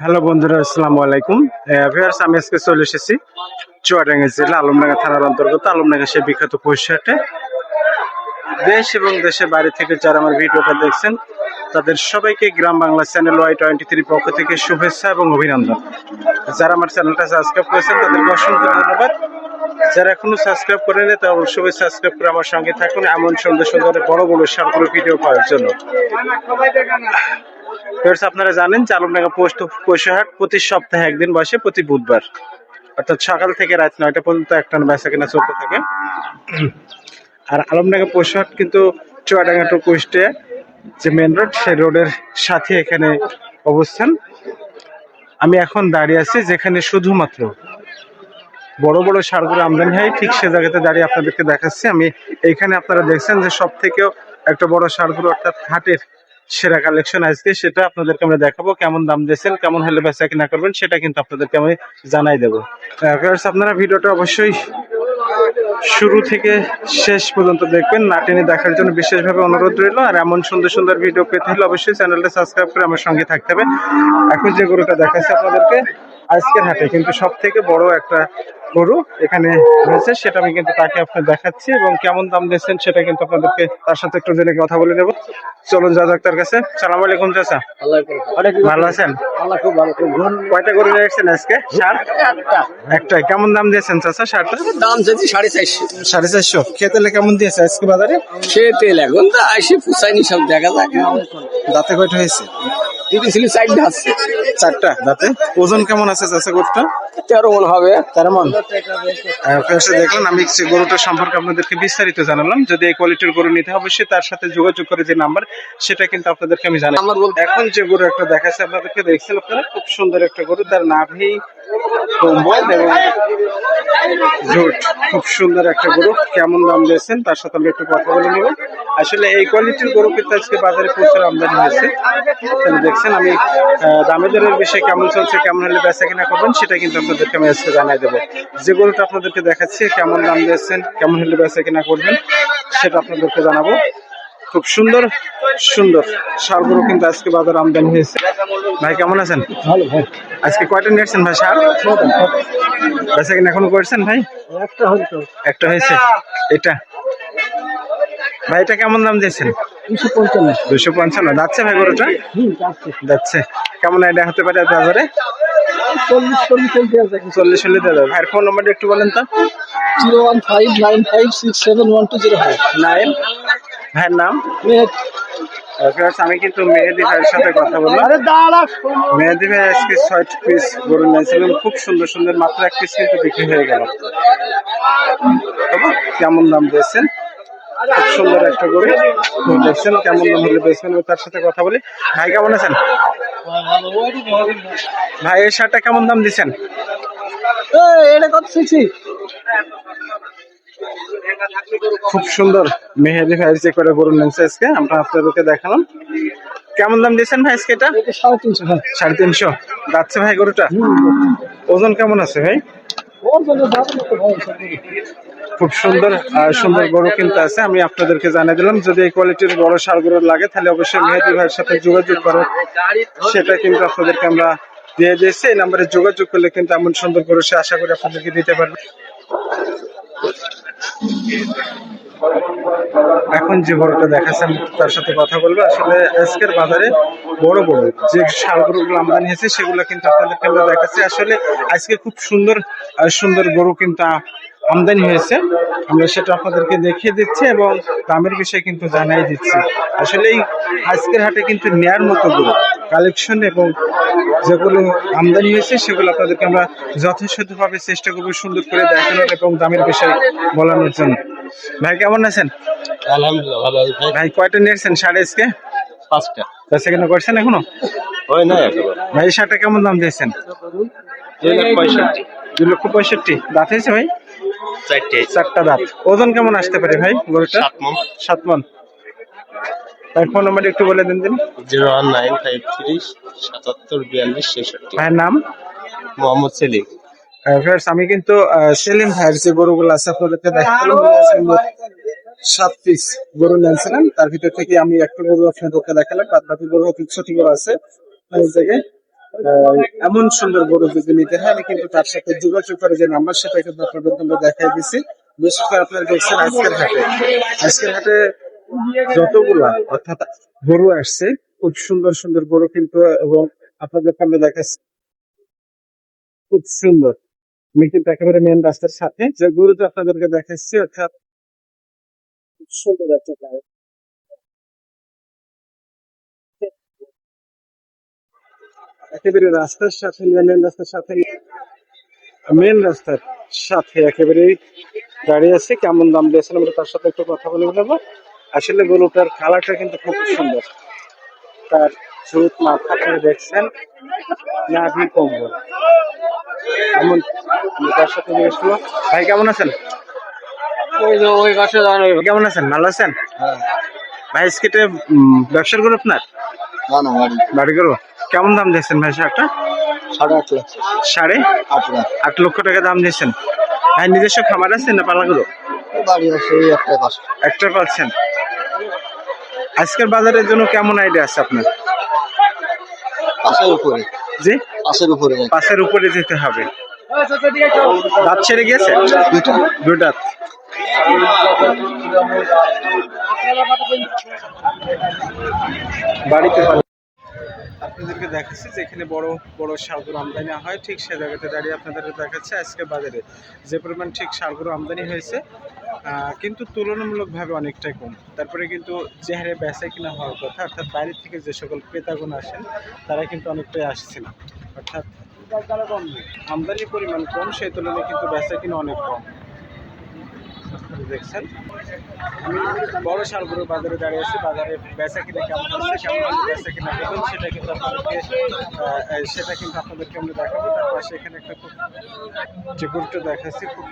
Hello বন্ধুরা, আসসালামু আলাইকুম। ভিউয়ার্স, আমি আজকে চলে এসেছি চুয়াডাঙ্গা জেলা আলমডাঙ্গা থানার অন্তর্গত আলমডাঙ্গা সেই বিখ্যাত পরিষদে দেশ এবং দেশের বাইরে থেকে যারা আমার ভিডিওটা দেখছেন, তাদের সবাইকে Gram Bangla channel Y twenty three পক্ষ থেকে শুভেচ্ছা এবং অভিনন্দন। যারা আমার চ্যানেলটা সাবস্ক্রাইব করেছেন, তাদেরকে অসংখ্য ধন্যবাদ। যারা এখনও সাবস্ক্রাইব করেনি তারা অবশ্যই সাবস্ক্রাইব করে আমার সঙ্গে থাকুন। এমন সুন্দর সুন্দর বড় বড় সারগুলো ভিডিও পাওয়ার জন্য। Viewers, আপনারা জানেন যে আলমডাঙ্গা পোস্ট পয়সাহাট প্রতি সপ্তাহে একদিন বসে প্রতি বুধবার। অর্থাৎ সকাল থেকে রাত নয়টা পর্যন্ত একটা বেচা কেনা চলতে থাকে। আর আলমডাঙ্গা পয়সাহাট কিন্তু চুয়াডাঙ্গা টু কুষ্টে যে মেন রোড সেই রোডের সাথে এখানে অবস্থান। আমি এখন দাঁড়িয়ে আছি যেখানে শুধুমাত্র বড় বড় সারগুলো আমদানি হয় ঠিক সে জায়গাতে দাঁড়িয়ে আপনাদেরকে দেখাচ্ছি। আমি এইখানে আপনারা দেখছেন যে সব থেকেও একটা বড় সারগুলো অর্থাৎ হাটের সেরা কালেকশন আজকে, সেটা আপনাদেরকে আমরা দেখাবো কেমন দাম দিয়েছেন কেমন হলে বেচা কিনা করবেন, সেটা কিন্তু আপনাদেরকে আমি জানাই দেবো। আপনারা ভিডিওটা অবশ্যই শুরু থেকে শেষ পর্যন্ত দেখবেন। নাটিনি টেনে দেখার জন্য বিশেষভাবে অনুরোধ রইল, আর এমন সুন্দর সুন্দর ভিডিও পেতে হলে অবশ্যই চ্যানেলটা সাবস্ক্রাইব করে আমার সঙ্গে থাকতে হবে। এখন যে গরুটা দেখাচ্ছে আপনাদেরকে আজকের হাটে কিন্তু সব থেকে বড় একটা গরু এখানে রয়েছে সেটা আমি কিন্তু তাকে আপনার দেখাচ্ছি এবং কেমন দাম দিয়েছেন সেটা কিন্তু আপনাদেরকে তার সাথে একটু জেনে কথা বলে নেব। চলুন যা যাক তার কাছে। সালাম আলাইকুম চাচা। ভালো আছেন? কয়টা গরু এসেছেন আজকে? সার? একটাই কেমন দাম দিয়েছেন চাচা সারটা? দাম চাইছি সাড়ে চারশো। সাড়ে চারশো। খেতেলে কেমন দিয়েছে আজকে বাজারে? সে তেল এখন তো আসে পুষায়নি সব দেখা যাক। দাঁতে কয়টা হয়েছে? দুটো ছিল চারটে আছে। চারটা দাঁতে। ওজন কেমন আছে চাচা গরুটা তেরো মন হবে তেরো মন। ফেসে আমি সে গরুটা সম্পর্কে আপনাদেরকে বিস্তারিত জানালাম। যদি এই কোয়ালিটির গরু নিতে অবশ্যই তার সাথে যোগাযোগ করে যে নাম্বার সেটা কিন্তু আপনাদেরকে আমি জানাই। এখন যে গরু একটা দেখাচ্ছে আপনাদেরকে দেখছেন আপনারা? খুব সুন্দর একটা গরু। তার নাভি কম্বল এবং জোট। খুব সুন্দর একটা গরু। কেমন দাম দিয়েছেন? তার সাথে আমি একটু কথা বলে নেব। আসলে এই কোয়ালিটির গরু কিন্তু আজকে বাজারে প্রচুর আমদানি হয়েছে। তাহলে দেখছেন আমি দামে দরের বিষয়ে কেমন চলছে, কেমন হলে বেচা কিনা করবেন, সেটা কিন্তু আপনাদেরকে আমি আজকে জানাই দেবো। যে গরুটা আপনাদেরকে দেখাচ্ছি, কেমন দাম দিয়েছেন, কেমন হলে বেচা কিনা করবেন, সেটা আপনাদেরকে জানাব। খুব সুন্দর সুন্দর। সার গরু কিন্তু আজকে বাজার আমদানি হয়েছে। ভাই কেমন আছেন? ভালো ভাই। আজকে কয়টা নিয়েছেন ভাই সার? বেচা কিনা এখনও করছেন ভাই? একটা হয়তো। একটা হয়েছে। এটা? ভাই এটা কেমন দাম দিয়েছেন? দুশো পঞ্চান্ন। দুশো পঞ্চান্ন। যাচ্ছে ভাই গরুটা? যাচ্ছে। কেমন আইডিয়া হতে পারে বাজারে? চল্লিশ চল্লিশ চল্লিশ হলে দেবে ভাইয়ের ফোন নাম্বারটা একটু বলেন তো। Zero one five nine five six seven one two zero five. Nine ভাইয়ের নাম? আমি কিন্তু মেহেদি ভাইয়ের সাথে কথা বললাম। মেহেদি ভাই আজকে ছয় পিস গরু নিয়েছিলেন। খুব সুন্দর সুন্দর মাত্র এক পিস কিন্তু বিক্রি হয়ে গেল। কেমন দাম দিয়েছেন? খুব সুন্দর একটা গরু। দেখছেন কেমন দাম হলে বেচবেন আমি তার সাথে কথা বলি। ভাই কেমন আছেন? ভাই এই শার্টটা কেমন দাম দিচ্ছেন এটা কত শুনছি খুব সুন্দর মেহেদি ভাই যে করে গরু নিয়েছে আজকে, আমরা আপনাদেরকে দেখালাম। কেমন দাম দিয়েছেন ভাই আজকে এটা? সাড়ে তিনশো। সাড়ে তিনশো যাচ্ছে ভাই গরুটা? ওজন কেমন আছে ভাই? খুব সুন্দর সুন্দর গরু কিন্তু আছে। আমি আপনাদেরকে জানিয়ে দিলাম, যদি এই কোয়ালিটির বড় সার গরু লাগে, তাহলে অবশ্যই মেহেদি ভাইয়ের সাথে যোগাযোগ করে। সেটা কিন্তু আপনাদেরকে আমরা দিয়ে দিয়েছি। এই নাম্বারে যোগাযোগ করলে কিন্তু এমন সুন্দর গরু সে আশা করি আপনাদেরকে দিতে পারবে। এখন যে গরুটা দেখাচ্ছেন, তার সাথে কথা বলব। আসলে আজকের বাজারে বড় বড় যে সার গরুগুলো আমদানি হয়েছে সেগুলো কিন্তু আপনাদেরকে আমরা দেখাচ্ছি। আসলে আজকে খুব সুন্দর সুন্দর গরু কিন্তু আমদানি হয়েছে। আমরা সেটা আপনাদেরকে দেখিয়ে দিচ্ছি এবং দামের বিষয়ে কিন্তু জানাই দিচ্ছি। আসলে এই আজকের হাটে কিন্তু নেয়ার মতো গরু কালেকশন এবং যেগুলো আমদানি হয়েছে সেগুলো আপনাদেরকে আমরা যথাযথভাবে চেষ্টা করব সুন্দর করে দেখানোর এবং দামের বিষয়ে বলানোর জন্য। ভাই কেমন আছেন? আলহামদুলিল্লাহ ভালো আছে। ভাই কয়টা নিয়েছেন সাড়ে আজকে? পাঁচটা। সেকেন্ড করছেন এখনও? হয় না ভাই শার্টটা কেমন দাম দিয়েছেন? দুই লক্ষ পঁয়ষট্টি। দাঁত হয়েছে ভাই? চারটে। চারটা দাঁত। ওজন কেমন আসতে পারে ভাই গরুটা সাত মন। সাত মন। ফোন নাম্বার একটু বলে দিন দিন zero one nine five three সাতাত্তর বিয়াল্লিশ ছেষট্টি। ভাইয়ের নাম? মোহাম্মদ সেলিম। viewers, আমি কিন্তু সেলিম ভাইয়ের যে গরুগুলো আছে আপনাদেরকে দেখালাম সাত পিস গরু নিয়েছিলেন। তার ভিতর থেকে আমি একটা গরু আপনাদেরকে দেখালাম। বাদ বাকি গরু কিছু গরু আছে। জায়গায় এমন সুন্দর গরু যদি নিতে হয়, আমি কিন্তু তার সাথে যোগাযোগ করে যে নাম্বার সেটা কিন্তু আপনাদের জন্য দেখাই দিচ্ছি বিশেষ করে আপনারা দেখছেন আজকের হাটে। আজকের হাটে যতগুলা, অর্থাৎ গরু আসছে, খুব সুন্দর সুন্দর গরু কিন্তু, এবং আপনাদের সামনে দেখাচ্ছি। খুব সুন্দর। আমি কিন্তু একেবারে মেন রাস্তার সাথে। যে গরুটা আপনাদেরকে দেখাচ্ছি, অর্থাৎ সুন্দর একটা একেবারে রাস্তার সাথে মেন রাস্তার সাথে মেন রাস্তার সাথে একেবারে দাঁড়িয়ে আছে। কেমন দাম দিয়েছেন আমরা তার সাথে একটু কথা বলে নেব। আসলে গরুটার কালারটা কিন্তু খুব সুন্দর। তার চুট মাথা করে দেখছেন নাভি কম্বল। এমন তার সাথে জিজ্ঞেস করব, ভাই কেমন আছেন? ওই যে ওই পাশে কেমন আছেন? ভালো আছেন? হ্যাঁ। ভাই স্কেটে ব্যবসার করো আপনার? না না বাড়ি বাড়ি করো কেমন দাম দিয়েছেন ভাই শার্টটা? সাড়ে আট লাখ। সাড়ে আট লাখ। আট লক্ষ টাকা দাম দিয়েছেন। ভাই নিজস্ব খামার আছে না পালাগুলো? বাড়ি আছে ওই একটা পাচ্ছেন। আজকের বাজারের জন্য কেমন আইডিয়া আছে আপনার? পাশের উপরে। যে পাশের উপরে। পাশের উপরে যেতে হবে। দাঁত ছেড়ে গিয়েছে? দুটো দুটা বাড়িতে আপনাদেরকে দেখাচ্ছি যে এখানে বড় বড় সারগুলো আমদানি হয়, ঠিক সে জায়গাতে দাঁড়িয়ে আপনাদেরকে দেখাচ্ছে আজকে বাজারে। যে পরিমাণ ঠিক সারগুলো আমদানি হয়েছে কিন্তু তুলনামূলকভাবে অনেকটাই কম। তারপরে কিন্তু যে হারে বেচা কিনা হওয়ার কথা, অর্থাৎ বাইরে থেকে যে সকল ক্রেতাগুণ আসেন, তারা কিন্তু অনেকটাই আসছে না। অর্থাৎ আমদানির পরিমাণ কম, সেই তুলনায় কিন্তু বেচা কিনা অনেক কম। দেখছেন। আমি বড় সারগুলো বাজারে দাঁড়িয়ে আছি। বাজারে বেচা কিনা কেমন হচ্ছে কেমন বেচা কিনা করবেন সেটা কিন্তু আপনাদেরকে সেটা কিন্তু আপনাদেরকে আমরা দেখাবো। তার পাশে এখানে একটা খুব যে গরুটা দেখাচ্ছি খুব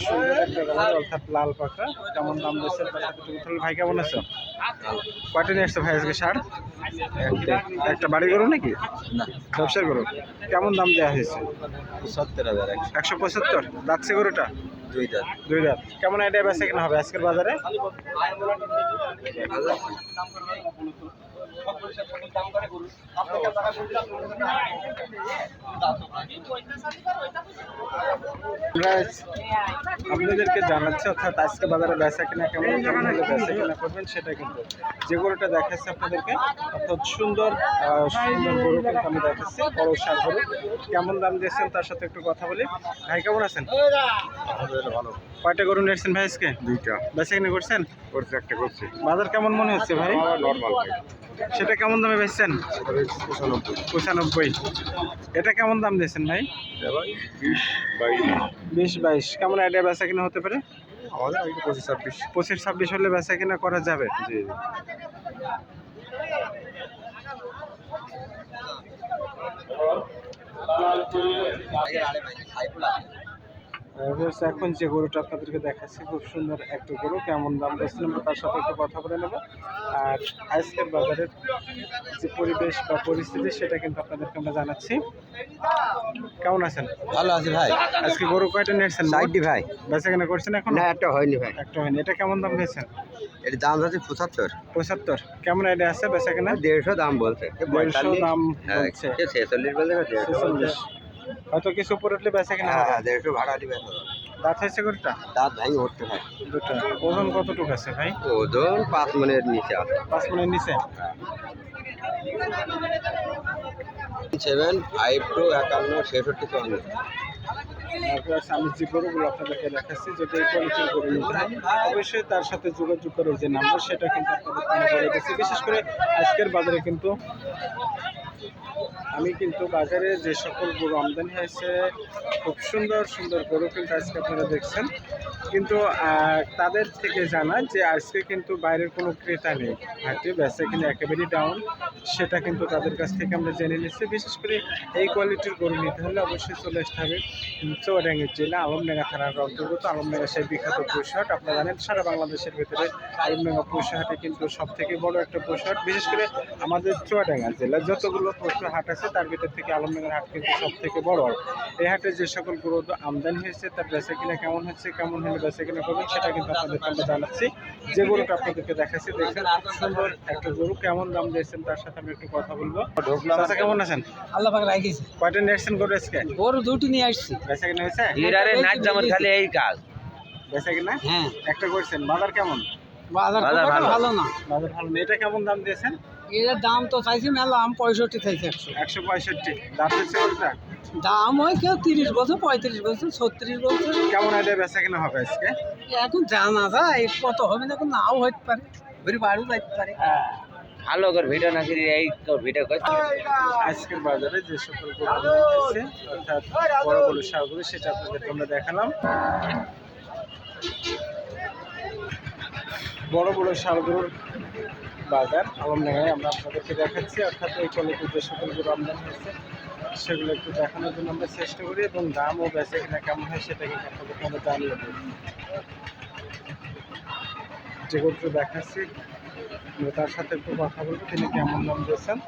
সুন্দর একটা কালার অর্থাৎ লাল পাখা। কেমন দাম দিচ্ছে তার সাথে তুমি ভাই কেমন আছো? কয়টা নিয়ে আসছো ভাই আজকে সার একটা বাড়ি করো নাকি? না। ব্যবসার গরু। কেমন দাম দেওয়া হয়েছে? সত্তর হাজার একশো। পঁচাত্তর? লাগছে গরুটা? দুই দাঁত। দুই কেমন আইডিয়া বেচা কেনা হবে আজকের বাজারে? আপনাদেরকে জানাচ্ছি অর্থাৎ আজকে বাজারে বেচা কিনা কেমন বেচা কিনা করবেন সেটা কিন্তু যে গরুটা দেখাচ্ছে আপনাদেরকে অর্থাৎ সুন্দর সুন্দর গরু কিন্তু আমি দেখাচ্ছি বড় সার গরু কেমন দাম দিয়েছেন তার সাথে একটু কথা বলি। ভাই কেমন আছেন? ভালো। কয়টা গরু নিয়েছেন ভাই আজকে? দুইটা। বেচা কিনা করছেন? করছে একটা করছি। বাজার কেমন মনে হচ্ছে ভাই? নর্মাল সেটা কেমন দামে বেচছেন? পঁচানব্বই। এটা কেমন দাম দিয়েছেন ভাই? বিশ বাইশ। কেমন আইডিয়া বেচা কিনা হতে পারে? পঁচিশ ছাব্বিশ ছাব্বিশ হলে বেচা কিনা করা যাবে। জি এখন যে গরুটা আপনাদেরকে দেখাচ্ছি খুব সুন্দর একটা গরু কেমন দাম দিয়েছেন আমরা তার সাথে একটু কথা বলে নেব। আর আজকের বাজারের যে পরিবেশ বা পরিস্থিতি সেটা কিন্তু আপনাদেরকে আমরা জানাচ্ছি। কেমন আছেন? ভালো আছে ভাই। আজকে গরু কয়টা নিয়েছেন সাইডটি ভাই। বেচা কিনা করছেন এখন? না একটা হয়নি ভাই। একটা হয়নি। এটা কেমন দাম দিয়েছেন? এর দাম আছে পঁচাত্তর। পঁচাত্তর। কেমন আইডিয়া আছে বেচা কিনা? দেড়শো দাম বলছে। দেড়শো দাম বলছে। ছেচল্লিশ বলছে ছেচল্লিশ। হয়তো কিছু উপরে উঠলে বেচা কিনা হবে। হ্যাঁ দেড়শো ভাড়া দিবে দাঁত হয়েছে গরুটা? দাঁত ভাই উঠতে হয়। দুটো। ওজন কতটুকু আছে ভাই? ওজন পাঁচ মনের নিচে আছে। পাঁচ মনের নিচে? সেভেন ফাইভ টু একান্ন ছেষট্টি চুয়ান্ন। আমি যে গরুগুলো আপনাদেরকে দেখাচ্ছি যদি এই কোয়ালিটির গরু নিতে হয় অবশ্যই তার সাথে যোগাযোগ করে যে নাম্বার সেটা কিন্তু আপনাদের বলে দিচ্ছি। বিশেষ করে আজকের বাজারে কিন্তু আমি কিন্তু বাজারে যে সকল গরু আমদানি হয়েছে, খুব সুন্দর সুন্দর গরু কিন্তু আজকে আপনারা দেখছেন। কিন্তু তাদের থেকে জানা যে আজকে কিন্তু বাইরের কোনো ক্রেতা নেই। হাটে বেচা কিন্তু একেবারেই ডাউন সেটা কিন্তু তাদের কাছ থেকে আমরা জেনে নিচ্ছি। বিশেষ করে এই কোয়ালিটির গরু নিতে হলে অবশ্যই চলে আসতে হবে। চৌডাঙ্গের জেলা আলমডাঙ্গা থানার অন্তর্গত আলমডাঙ্গা সেই বিখ্যাত পৌষহাট। আপনারা জানেন, সারা বাংলাদেশের ভেতরে আলমডাঙ্গা পৌষহাটে কিন্তু সব থেকে বড় একটা পৌষহাট। বিশেষ করে আমাদের চুয়াডাঙ্গা জেলার যতগুলো পশু হাট আছে তার ভিতর থেকে আলমডাঙ্গার হাট কিন্তু সব থেকে বড়। হাট এই হাটে যে সকল গরু আমদানি হয়েছে তার বেচা কিনা কেমন হচ্ছে কেমন হলে বেচা কিনা করবেন সেটা কিন্তু আপনাদেরকে আমরা জানাচ্ছি। যে গরুটা আপনাদেরকে দেখাচ্ছি দেখছেন সুন্দর একটা গরু কেমন দাম দিয়েছেন তার সাথে আমি একটু কথা বলব। কেমন আছেন? আল্লাহ পাক রাখিছে কয়টা নিয়েছেন গরু আজকে? গরু দুটি নিয়ে আসছি। বেচা কিনা হয়েছে? হিরারে নাচ জামাত খালি এই কাজ। বেচা কিনা? হ্যাঁ। একটা করছেন বাজার কেমন? বাজার। ভালো না। বাজার ভালো না। এটা কেমন দাম দিয়েছেন? এর দাম তো চাইছি মেলা আম পঁয়ষট্টি চাইছে একশো। একশো পঁয়ষট্টি। দাম গরুটা দাম হয় কেউ তিরিশ বছর পঁয়ত্রিশ বছর ছত্রিশ বছর। কেমন আইডিয়া বেচা কিনা হবে আজকে? এখন জানা যায় কত হবে না এখন নাও হইতে পারে ঘুরে বাড়িও যাইতে পারে। ভালো করে ভিডিও না করি এই তো ভিডিও করছি। আজকের বাজারে যে সকল অর্থাৎ বড় বড় সারগুলো সেটা আপনাদেরকে আমরা দেখালাম। বড় বড় সারগুলোর বাজার আলমডাঙ্গায় আমরা আপনাদেরকে দেখাচ্ছি। অর্থাৎ এই কোয়ালিটির যে সকলগুলো আমদানি হয়েছে সেগুলো একটু দেখানোর জন্য আমরা চেষ্টা করি এবং দাম ও বেচে কিনা কেমন হয় সেটা কিন্তু আপনাদেরকে আমরা জানিয়ে দেবো যে গরুটা দেখাচ্ছি তার সাথে একটু কথা বলব তিনি কেমন দাম দিয়েছেন।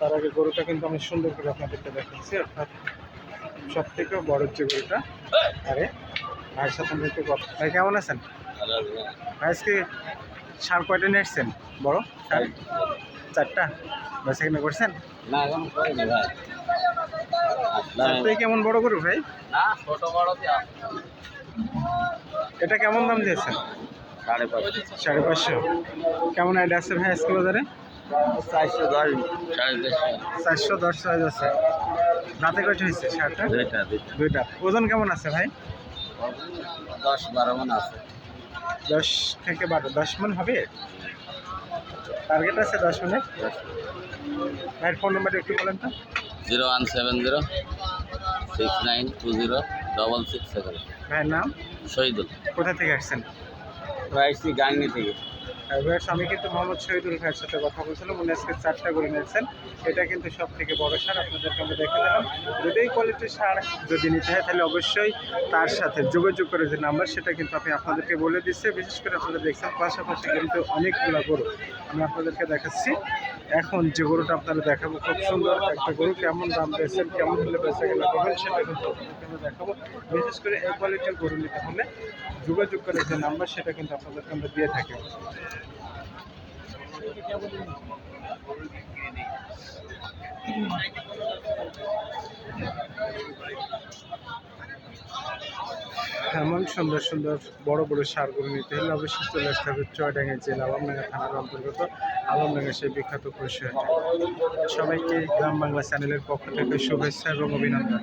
তার আগে গরুটা কিন্তু আমি সুন্দর করে আপনাদেরকে দেখাচ্ছি অর্থাৎ সব থেকে বড় যে গরুটা আরে ভাইয়ের সাথে আমরা একটু কথা ভাই কেমন আছেন? ভাই আজকে সার কয়টা নিয়ে এসছেন বড়? সার? চারটা? বেচা কিনা করছেন? না এখন করিনি ভাই। চারটাই কেমন বড় গরু ভাই? না ছোট বড় এটা কেমন দাম দিয়েছেন? সাড়ে পাঁচশো। সাড়ে পাঁচশো। কেমন আইডিয়া আছে ভাই আজকে বাজারে? চারশো দশ। চারশো দশ। সাইজ আছে। রাতে কয়টা হয়েছে সারটা? দুইটা। দুইটা। ওজন কেমন আছে ভাই? দশ বারো মন আছে। দশ থেকে বারো দশ মন হবে? টার্গেট আছে দশ মিনিট ভাইয়ের ফোন নাম্বারটা একটু বলেন তো। Zero one seven zero six nine two zero double six seven. ভাইয়ের নাম? শহীদুল। কোথা থেকে আসছেন? প্রায় গাঙ্গি থেকে। আর ভাইয়ের আমি কিন্তু মোহাম্মদ শহীদুল ভাইয়ের সাথে কথা বলছিলাম। উনি আজকে চারটা করে নিয়েছেন। এটা কিন্তু সব থেকে বড় সার, আপনাদেরকে আমরা দেখে দিলাম। যদি এই কোয়ালিটির সার যদি নিতে হয়, তাহলে অবশ্যই তার সাথে যোগাযোগ করে যে নাম্বার, সেটা কিন্তু আমি আপনাদেরকে বলে দিচ্ছি। বিশেষ করে আপনারা দেখছেন, পাশাপাশি কিন্তু অনেকগুলো গরু আমি আপনাদেরকে দেখাচ্ছি। এখন যে গরুটা আপনারা দেখাবো, খুব সুন্দর একটা গরু, কেমন দাম পেয়েছেন, কেমন হলে বেচা কেনা করবেন, সেটা কিন্তু দেখাবো। বিশেষ করে এই কোয়ালিটির গরু নিতে হলে যোগাযোগ করে যে নাম্বার, সেটা কিন্তু আপনাদেরকে আমরা দিয়ে থাকি। এমন সুন্দর সুন্দর বড় বড় সারগুলো নিতে হলে অবশ্যই চলে আসতে হবে চুয়াডাঙ্গা জেলা, আলমডাঙ্গা থানার অন্তর্গত আলমডাঙ্গা সেই বিখ্যাত পরিষদ সবাইকে গ্রাম বাংলা চ্যানেলের পক্ষ থেকে শুভেচ্ছা এবং অভিনন্দন।